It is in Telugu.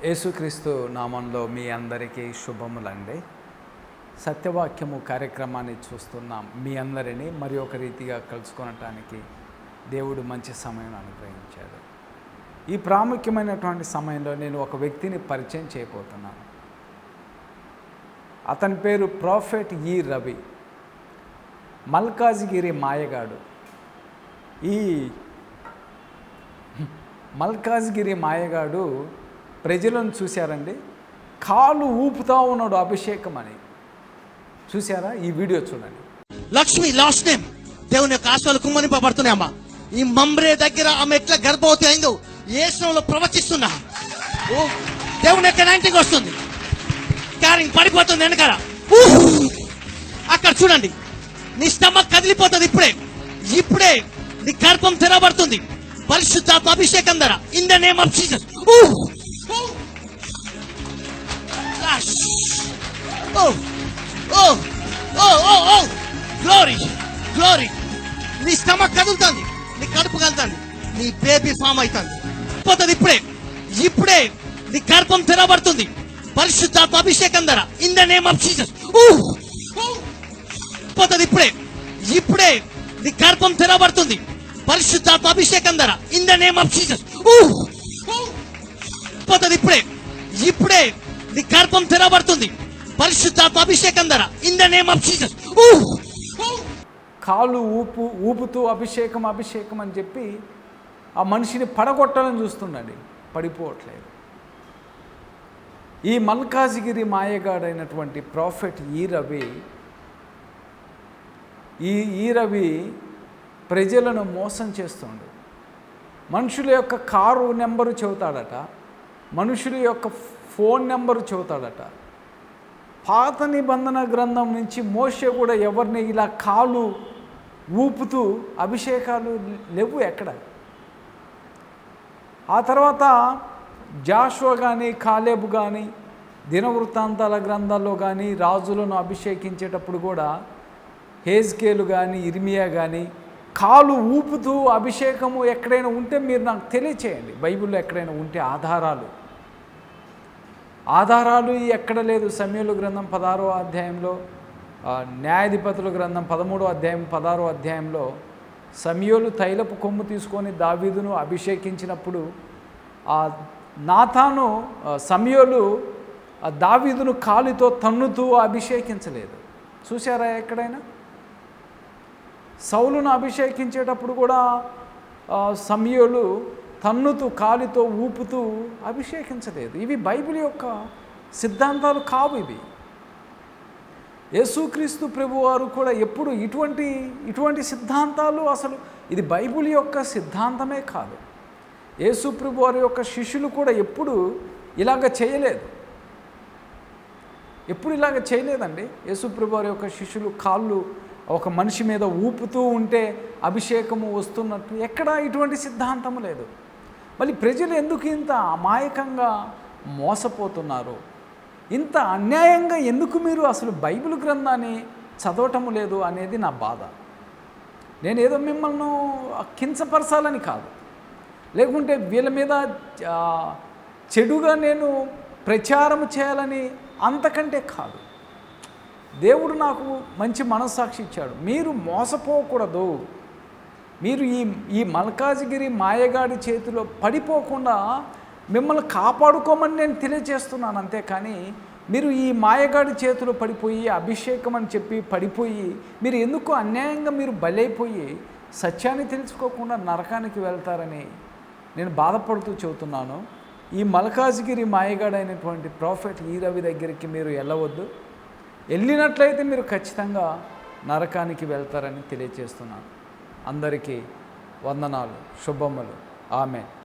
యేసుక్రీస్తు నామంలో మీ అందరికీ శుభములండి. సత్యవాక్యము కార్యక్రమాన్ని చూస్తున్నాం మీ అందరినీ మరి ఒక రీతిగా కలుసుకొనటానికి దేవుడు మంచి సమయం అనుగ్రహించాడు. ఈ ప్రాముఖ్యమైనటువంటి సమయంలో నేను ఒక వ్యక్తిని పరిచయం చేయబోతున్నాను. అతని పేరు ప్రాఫెట్ ఈ రవి. మల్కాజ్గిరి మాయగాడు. ఈ మల్కాజ్గిరి మాయగాడు ప్రజలను చూశారండి? కాలు ఊపుతా ఉన్నాడు అభిషేకం అని. చూసారా ఈ వీడియో చూడండి. లక్ష్మి లాస్ట్ నేమ్ దేవుని యొక్క ఆశలు కుమ్మనింపబడుతున్నాయి అమ్మా. ఈ మమ్రే దగ్గర ఆమె ఎట్లా గర్భవతి అయిందో ఏ ప్రవచిస్తున్నా. ఓ దేవుని యొక్క నైన్టీకి వస్తుంది. క్యారింగ్ పడిపోతుంది వెనకాల. అక్కడ చూడండి. నీ స్టమక్ కదిలిపోతుంది ఇప్పుడే. ఇప్పుడే నీ గర్భం తెరబడుతుంది. పరిశుద్ధాత్మ అభిషేకం ధర. In the name of Jesus oh oh oh oh oh glory glory నీ స్టమక్ కదులుతుంది. నీ కడుపు కదులుతుంది. నీ బేబీ ఫామ్ అవుతుంది. పోతుంది ఇప్పుడే. ఇప్పుడే నీ గర్భం తెరబడుతుంది పరిశుద్ధాత్మ అభిషేకం ధర. In the name of Jesus పోతుంది ఇప్పుడే. ఇప్పుడే నీ గర్భం తెరబడుతుంది పరిశుద్ధాత్మ అభిషేకం ధర. In the name of Jesus పోతుంది ఇప్పుడే. ఇప్పుడే నీ గర్భం తెరబడుతుంది. పరిశుద్ధాత్మ అభిషేకం ధర. In the name of Jesus కాలు ఊపు ఊపుతూ అభిషేకం అభిషేకం అని చెప్పి ఆ మనిషిని పడగొట్టాలని చూస్తున్నాడు పడిపోవట్లేదు. ఈ మల్కాజిగిరి మాయగాడైనటువంటి ప్రాఫెట్ ఈ రవి ఈ ఈ రవి ప్రజలను మోసం చేస్తుండు. మనుషుల యొక్క కారు నెంబరు చెబుతాడట. మనుషుల యొక్క ఫోన్ నెంబర్ చెబుతాడట. పాత నిబంధన గ్రంథం నుంచి మోసే కూడా ఎవరిని ఇలా కాలు ఊపుతూ అభిషేకాలు లేవు ఎక్కడ? ఆ తర్వాత జాషువా కానీ కాలేబు కానీ దినవృత్తాంతాల గ్రంథాల్లో కానీ రాజులను అభిషేకించేటప్పుడు కూడా హేజ్కేలు కానీ ఇర్మియా కానీ కాలు ఊపుతూ అభిషేకము ఎక్కడైనా ఉంటే మీరు నాకు తెలియచేయండి. బైబిల్లో ఎక్కడైనా ఉంటే ఆధారాలు. ఆధారాలు ఎక్కడ లేదు. సమయంలో గ్రంథం పదారో అధ్యాయంలో న్యాయాధిపతుల గ్రంథం పదమూడో అధ్యాయం పదారో అధ్యాయంలో సమయోలు తైలపు కొమ్ము తీసుకొని దావీదును అభిషేకించినప్పుడు ఆ నాథాను సమయోలు దావీదును కాలితో తన్నుతూ అభిషేకించలేదు. చూసారా ఎక్కడైనా? సౌలును అభిషేకించేటప్పుడు కూడా సమయోలు తన్నుతూ కాలితో ఊపుతూ అభిషేకించలేదు. ఇవి బైబిల్ యొక్క సిద్ధాంతాలు కావు ఇవి. యేసుక్రీస్తు ప్రభువారు కూడా ఎప్పుడు ఇటువంటి ఇటువంటి సిద్ధాంతాలు అసలు ఇది బైబిల్ యొక్క సిద్ధాంతమే కాదు. యేసు ప్రభువారి యొక్క శిష్యులు కూడా ఎప్పుడు ఇలాగ చేయలేదు. ఎప్పుడు ఇలాగ చేయలేదండి. యేసుప్రభు వారి యొక్క శిష్యులు కాళ్ళు ఒక మనిషి మీద ఊపుతూ ఉంటే అభిషేకము వస్తున్నట్టు ఎక్కడా ఇటువంటి సిద్ధాంతము లేదు. మళ్ళీ ప్రజలు ఎందుకు ఇంత అమాయకంగా మోసపోతున్నారు? ఇంత అన్యాయంగా ఎందుకు మీరు అసలు బైబిల్ గ్రంథాన్ని చదవటము లేదు అనేది నా బాధ. నేను ఏదో మిమ్మల్ని కించపరచాలని కాదు. లేకుంటే వీళ్ళ మీద చెడుగా నేను ప్రచారం చేయాలని అంతకంటే కాదు. దేవుడు నాకు మంచి మనస్సాక్షి ఇచ్చాడు. మీరు మోసపోకూడదు. మీరు ఈ ఈ మల్కాజిగిరి మాయగాడి చేతిలో పడిపోకుండా మిమ్మల్ని కాపాడుకోమని నేను తెలియజేస్తున్నాను అంతేకాని మీరు ఈ మాయగాడి చేతిలో పడిపోయి అభిషేకం అని చెప్పి పడిపోయి మీరు ఎందుకు అన్యాయంగా మీరు బలైపోయి సత్యాన్ని తెలుసుకోకుండా నరకానికి వెళ్తారని నేను బాధపడుతూ చెబుతున్నాను. ఈ మల్కాజ్గిరి మాయగాడైనటువంటి ప్రాఫిట్ ఈ రవి దగ్గరికి మీరు వెళ్ళవద్దు. వెళ్ళినట్లయితే మీరు ఖచ్చితంగా నరకానికి వెళ్తారని తెలియజేస్తున్నాను. అందరికీ వందనాలు శుభములు. ఆమె